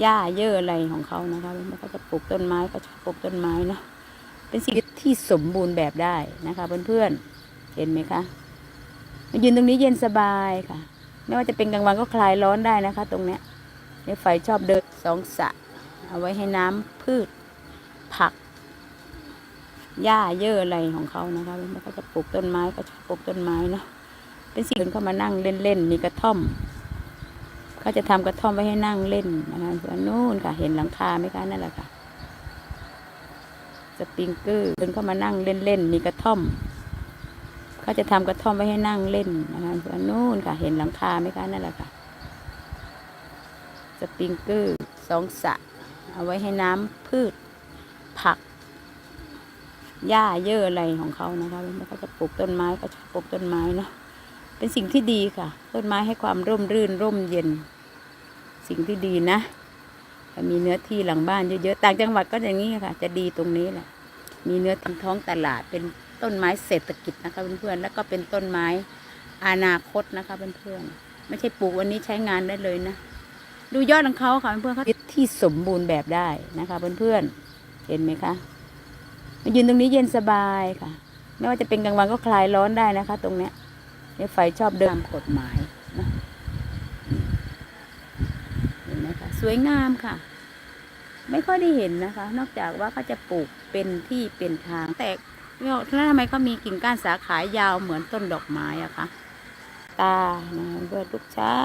หญ้าเยอะอะไรของเขานะคะมันก็จะปลูกต้นไม้ก็ชอบปลูกต้นไม้เนาะเป็นสิ่งที่สมบูรณ์แบบได้นะคะเพื่อนๆเห็นไหมคะมายืนตรงนี้เย็นสบายค่ะ ไม่ว่าจะเป็นกลางวันก็คลายร้อนได้นะคะ ตรงเนี้ยในไฟชอบเดินสองสระเอาไว้ให้น้ำพืช ผักหญ้าเยอะอะไรของเขานะคะมันก็จะปลูกต้นไม้ก็ชอบปลูกต้นไม้เนาะเป็นสิ่งเข้ามานั่งเล่นๆมีกระท่อม เขาจะทำกระท่อมไว้ให้นั่งเล่นนะคะส่วนนู้นค่ะ เห็นหลังคาไหมคะนั่นแหละค่ะสปริงเกอร์เดินเข้ามานั่งเล่นๆมีกระท่อมเขาจะทำกระท่อมไว้ให้นั่งเล่นนะคะส่วนนู้นค่ะ เห็นหลังคาไหมคะนั่นแหละค่ะสปริงเกอร์สองสระเอาไว้ให้น้ำพืช ผักหญ้าเยอะอะไรของเขานะคะมันก็จะปลูกต้นไม้ก็ชอบปลูกต้นไม้เนาะ เป็นสิ่งที่ดีค่ะ ต้นไม้ให้ความร่มรื่นร่มเย็น สิ่งที่ดีนะมีเนื้อที่หลังบ้านเยอะๆต่างจังหวัดก็อย่างนี้ค่ะ จะดีตรงนี้แหละ มีเนื้อที่ท้องตลาดเป็นต้นไม้เศรษฐกิจนะคะเพื่อนๆแล้วก็เป็นต้นไม้อนาคตนะคะเพื่อนๆไม่ใช่ปลูกวันนี้ใช้งานได้เลยนะ ดูยอดของเขาค่ะเพื่อนๆเขาที่สมบูรณ์แบบได้นะคะเพื่อนๆเห็นไหมคะมายืนตรงนี้เย็นสบายค่ะ ไม่ว่าจะเป็นกลางวันก็คลายร้อนได้นะคะ ตรงเนี้ย นไฟชอบเดินตามกฎหมายนะเห็นไหมคะสวยงามค่ะ ไม่ค่อยได้เห็นนะคะ นอกจากว่าเขาจะปลูกเป็นที่เป็นทาง แต่แล้วทำไมเขามีกิ่งก้านสาขายาวเหมือนต้นดอกไม้อะคะตานะเพื่อทุกเช้า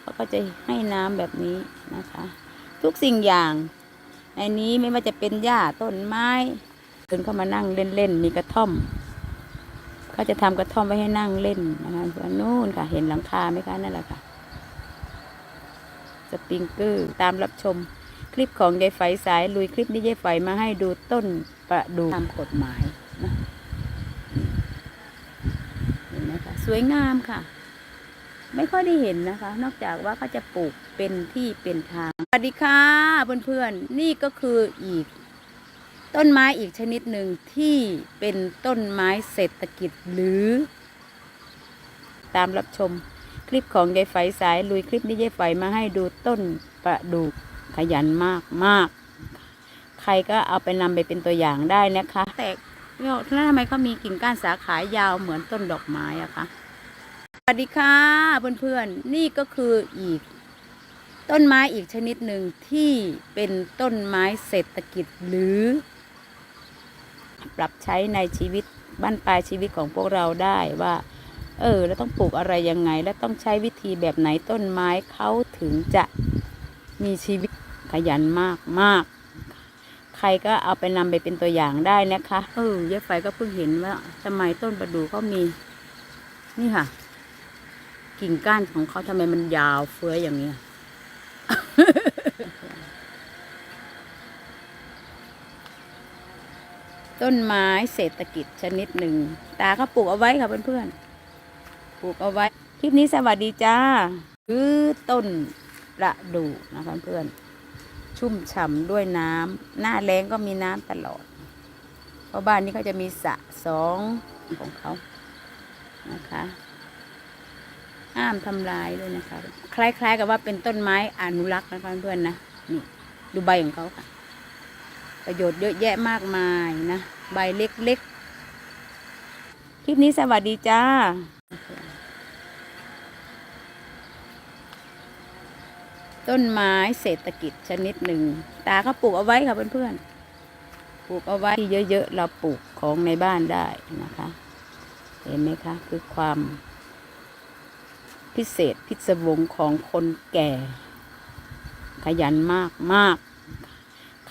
เขาก็จะให้น้ำแบบนี้นะคะ ทุกสิ่งอย่างในนี้ไม่ว่าจะเป็นหญ้าต้นไม้เดินเข้ามานั่งเล่นๆมีกระท่อม เขาจะทำกระท่อมไว้ให้นั่งเล่นนะคะส่วนนู้นค่ะ เห็นหลังคาไหมคะนั่นแหละค่ะสปริงเกอร์ตามรับชม คลิปของยายไฝสายลุยคลิปนี้ยายไฝมาให้ดูต้นประดูตามกฎหมายนะเห็นไหมคะสวยงามค่ะ ไม่ค่อยได้เห็นนะคะ นอกจากว่าเขาจะปลูกเป็นที่เป็นทางสวัสดีค่ะเพื่อนๆนี่ก็คืออีก ต้นไม้อีกชนิดหนึ่งที่เป็นต้นไม้เศรษฐกิจหรือ ตามรับชม คลิปของยายไฝสายลุยคลิปนี้ยายไฝมาให้ดูต้นประดูกขยันมากมากใครก็เอาไปนำไปเป็นตัวอย่างได้นะคะ แต่แล้วทำไมเขามีกิ่งก้านสาขายาวเหมือนต้นดอกไม้อะคะสวัสดีค่ะเพื่อนๆนี่ก็คืออีกต้นไม้อีกชนิดหนึ่งที่เป็นต้นไม้เศรษฐกิจหรือ ปรับใช้ในชีวิตบ้านปลายชีวิตของพวกเราได้ว่า เออเราต้องปลูกอะไรยังไง และต้องใช้วิธีแบบไหนต้นไม้เขาถึงจะมีชีวิตขยันมากมากใครก็เอาไปนำไปเป็นตัวอย่างได้นะคะเออยายไฟก็เพิ่งเห็นว่าทำไมต้นประดู่เขามี นี่ค่ะ กิ่งก้านของเขาทำไมมันยาวเฟื้อยอย่างเนี้ย ต้นไม้เศรษฐกิจชนิดหนึ่ง ตาก็ปลูกเอาไว้ค่ะเพื่อนๆ ปลูกเอาไว้ คลิปนี้สวัสดีจ้า คือต้นระดูนะคะเพื่อนชุ่มฉ่ำด้วยน้ำ หน้าแรงก็มีน้ำตลอด เพราะบ้านนี้เขาจะมีสระสองของเขา นะคะห้ามทำลายด้วยนะคะ คล้าย ๆ กับว่าเป็นต้นไม้อนุรักษ์นะคะเพื่อนๆนะ นี่ดูใบของเขาค่ะ ประโยชน์เยอะแยะมากมายนะ ใบเล็กๆ คลิปนี้สวัสดีจ้าต้นไม้เศรษฐกิจชนิดหนึ่ง ตาเขาปลูกเอาไว้ค่ะเพื่อนๆ ปลูกเอาไว้ที่เยอะๆ เราปลูกของในบ้านได้นะคะ เห็นไหมคะ คือความพิเศษพิศวงของคนแก่ ขยันมากมาก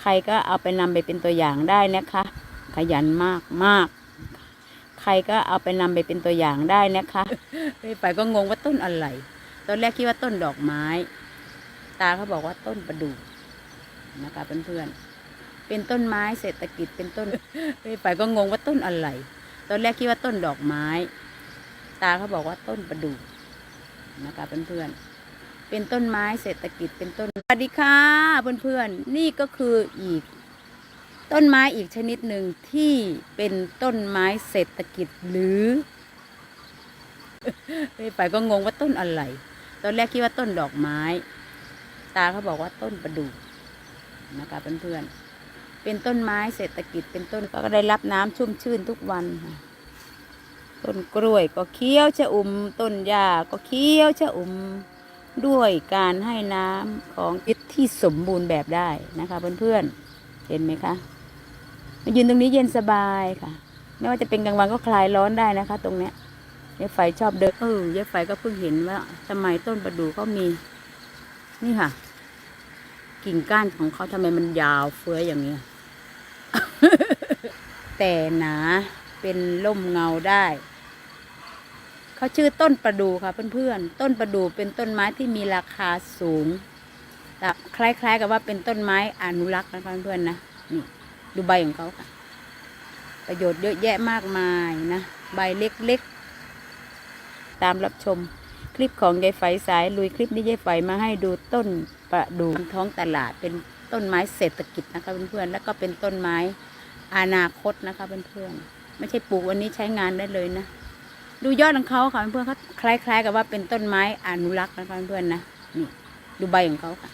ใครก็เอาไปนำไปเป็นตัวอย่างได้นะคะ ยันมากมากใครก็เอาไปนำไปเป็นตัวอย่างได้นะคะไปก็งงว่าต้นอะไร ตอนแรกคิดว่าต้นดอกไม้ ตาเขาบอกว่าต้นประดู่นะคะเพื่อนๆเป็นต้นไม้เศรษฐกิจเป็นต้นไปก็งงว่าต้นอะไร ตอนแรกคิดว่าต้นดอกไม้ ตาเขาบอกว่าต้นประดู่นะคะเพื่อนๆเป็นต้นไม้เศรษฐกิจเป็นต้นสวัสดีค่ะเพื่อนๆนี่ก็คืออีก ต้นไม้อีกชนิดหนึ่งที่เป็นต้นไม้เศรษฐกิจหรือไปก็งงว่าต้นอะไร ตอนแรกคิดว่าต้นดอกไม้ ตาเขาบอกว่าต้นประดู่นะคะเพื่อนๆ เป็นต้นไม้เศรษฐกิจเป็นต้นก็ได้รับน้ำชุ่มชื่นทุกวัน ต้นกล้วยก็เคี้ยวชะอุ่ม ต้นหญ้าก็เคี้ยวชะอุ่มด้วยการให้น้ำของทิศที่สมบูรณ์แบบได้นะคะเพื่อนๆ เห็นไหมคะ มายืนตรงนี้เย็นสบายค่ะ ไม่ว่าจะเป็นกลางวันก็คลายร้อนได้นะคะ ตรงเนี้ยยายไฟชอบเดินเออยายไฟก็เพิ่งเห็นว่าทำไมต้นประดู่เขามี นี่ค่ะ กิ่งก้านของเขาทำไมมันยาวเฟื้อยอย่างนี้ยแต่หนาเป็นร่มเงาได้เขาชื่อต้นประดู่ค่ะเพื่อนๆต้นประดู่เป็นต้นไม้ที่มีราคาสูงแต่คล้ายๆ กับว่าเป็นต้นไม้อนุรักษ์นะเพื่อนๆนะนี่ ดูใบของเขาค่ะ ประโยชน์เยอะแยะมากมายนะ ใบเล็กๆ ตามรับชมคลิปของยายไฝสายลุยคลิปนี้ยายไฝมาให้ดูต้นประดู่ท้องตลาดเป็นต้นไม้เศรษฐกิจนะคะเพื่อนๆแล้วก็เป็นต้นไม้อนาคตนะคะเพื่อนๆไม่ใช่ปลูกวันนี้ใช้งานได้เลยนะ ดูยอดของเขาค่ะเพื่อนๆเขาคล้ายๆ กับว่าเป็นต้นไม้อนุรักษ์นะคะเพื่อนๆนะนี่ดูใบของเขาค่ะ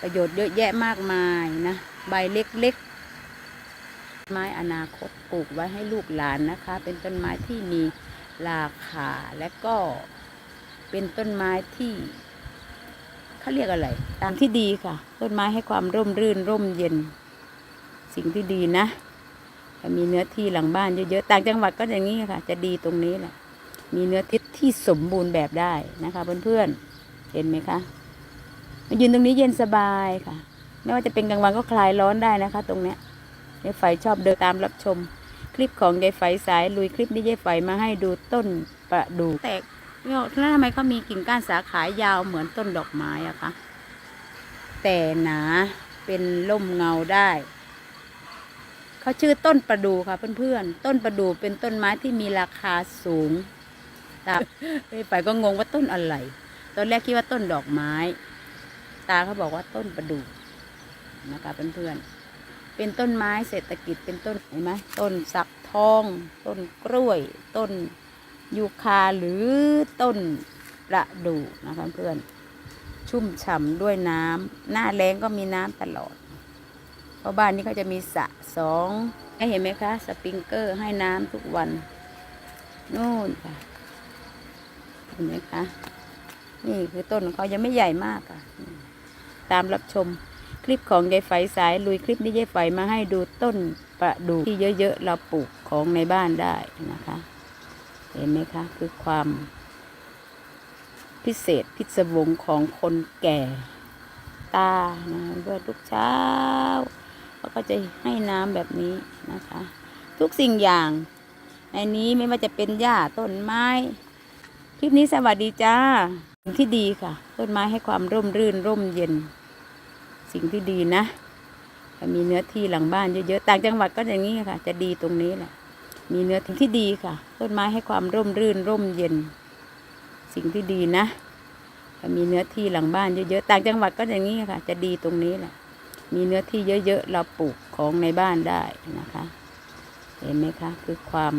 ประโยชน์เยอะแยะมากมายนะ ใบเล็กๆ ไม้อนาคตปลูกไว้ให้ลูกหลานนะคะ เป็นต้นไม้ที่มีราคาและก็เป็นต้นไม้ที่เขาเรียกอะไร ตามที่ดีค่ะ ต้นไม้ให้ความร่มรื่นร่มเย็น สิ่งที่ดีนะมีเนื้อที่หลังบ้านเยอะๆต่างจังหวัดก็อย่างนี้ค่ะ จะดีตรงนี้แหละมีเนื้อที่ที่สมบูรณ์แบบได้นะคะเพื่อนๆเห็นไหมคะมายืนตรงนี้เย็นสบายค่ะ ไม่ว่าจะเป็นกลางวันก็คลายร้อนได้นะคะ ตรงเนี้ย ยายไฟชอบเดินตามรับชม คลิปของยายไฟสายลุยคลิปนี้ยายไฟมาให้ดูต้นประดู่แตกแล้วทำไมเขามีกิ่งก้านสาขายาวเหมือนต้นดอกไม้อะคะแต่หนาเป็นร่มเงาได้เขาชื่อต้นประดู่ค่ะเพื่อนๆต้นประดู่เป็นต้นไม้ที่มีราคาสูงตาไปไปก็งงว่าต้นอะไรตอนแรกคิดว่าต้นดอกไม้ ตาเขาบอกว่าต้นประดู่นะคะเพื่อนๆ เป็นต้นไม้เศรษฐกิจเป็นต้นเห็นไหมต้นสักทอง ต้นกล้วย ต้นยูคาหรือต้นประดู่นะคะเพื่อนชุ่มฉ่ำด้วยน้ำหน้าแรงก็มีน้ำตลอด เพราะบ้านนี้เขาจะมีสระสองเห็นไหมคะ สปริงเกอร์ให้น้ำทุกวัน นู่นค่ะ เห็นไหมคะ นี่คือต้นของเขายังไม่ใหญ่มากค่ะ ตามรับชม ลิปของยายไฝสายลุยคลิปนี้ยายไฝมาให้ดูต้นประดู่ที่เยอะๆเราปลูกของในบ้านได้นะคะ เห็นไหมคะคือความ พิเศษพิศวงของคนแก่ตานะเพื่อทุกเช้าเขาก็จะให้น้ำแบบนี้นะคะ ทุกสิ่งอย่างในนี้ไม่ว่าจะเป็นหญ้าต้นไม้ คลิปนี้สวัสดีจ้าสิ่งที่ดีค่ะ ต้นไม้ให้ความร่มรื่นร่มเย็น สิ่งที่ดีนะถ้ามีเนื้อที่หลังบ้านเยอะๆต่างจังหวัดก็อย่างนี้ค่ะ จะดีตรงนี้แหละ มีเนื้อที่ที่ดีค่ะ ต้นไม้ให้ความร่มรื่นร่มเย็น สิ่งที่ดีนะถ้ามีเนื้อที่หลังบ้านเยอะๆต่างจังหวัดก็อย่างนี้ค่ะ จะดีตรงนี้แหละ มีเนื้อที่เยอะๆเราปลูกของในบ้านได้นะคะ เห็นไหมคะคือความ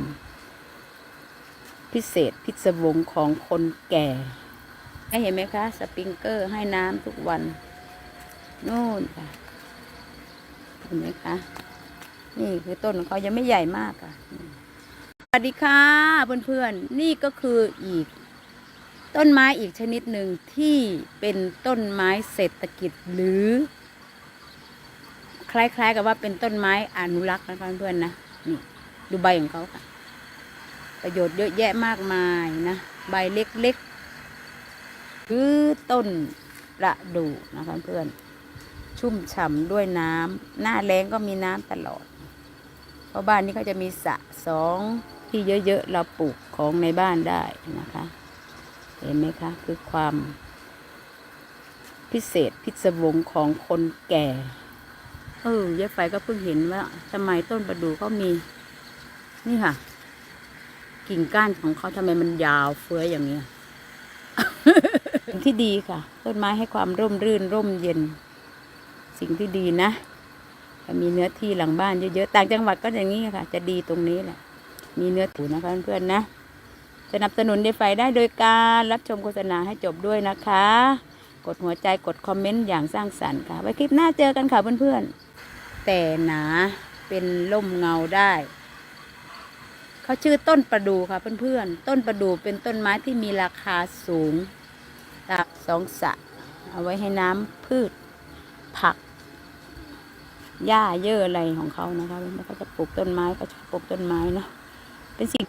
พิเศษพิศวงของคนแก่ให้เห็นไหมคะ สปริงเกอร์ให้น้ำทุกวัน นู่นค่ะเห็นไหมคะนี่คือต้นของเขายังไม่ใหญ่มากค่ะสวัสดีค่ะเพื่อนๆนี่ก็คืออีก ต้นไม้อีกชนิดหนึ่งที่เป็นต้นไม้เศรษฐกิจหรือ คล้ายๆ กับว่าเป็นต้นไม้อนุรักษ์นะเพื่อนๆนะนี่ดูใบของเขาค่ะ ประโยชน์เยอะแยะมากมายนะใบเล็กๆ คือต้นประดู่นะคะเพื่อน ชุ่มฉ่ำด้วยน้ำหน้าแรงก็มีน้ำตลอด เพราะบ้านนี้เขาจะมีสระสองที่เยอะๆเราปลูกของในบ้านได้นะคะ เห็นไหมคะคือความพิเศษพิศวงของคนแก่ เออยายไฟก็เพิ่งเห็นว่าทำไมต้นประดู่เขามี นี่ค่ะ กิ่งก้านของเขาทำไมมันยาวเฟื้อยอย่างเนี้ยสิ่งที่ดีค่ะ ต้นไม้ให้ความร่มรื่นร่มเย็น สิ่งที่ดีนะมีเนื้อที่หลังบ้านเยอะๆต่างจังหวัดก็อย่างนี้ค่ะ จะดีตรงนี้แหละ มีเนื้อถูนะคะเพื่อนๆนะสนับสนุนเดไฟได้โดยการรับชมโฆษณาให้จบด้วยนะคะ กดหัวใจกดคอมเมนต์อย่างสร้างสรรค์ค่ะ ไว้คลิปหน้าเจอกันค่ะเพื่อนๆ แต่หนาเป็นล่มเงาได้เขาชื่อต้นประดู่ค่ะเพื่อนๆ ต้นประดู่เป็นต้นไม้ที่มีราคาสูงตักสองสะ เอาไว้ให้น้ำพืชผัก หญ้าเยอะอะไรของเขานะคะแล้วเขาจะปลูกต้นไม้ก็จะปลูกต้นไม้เนาะเป็นสิ่ง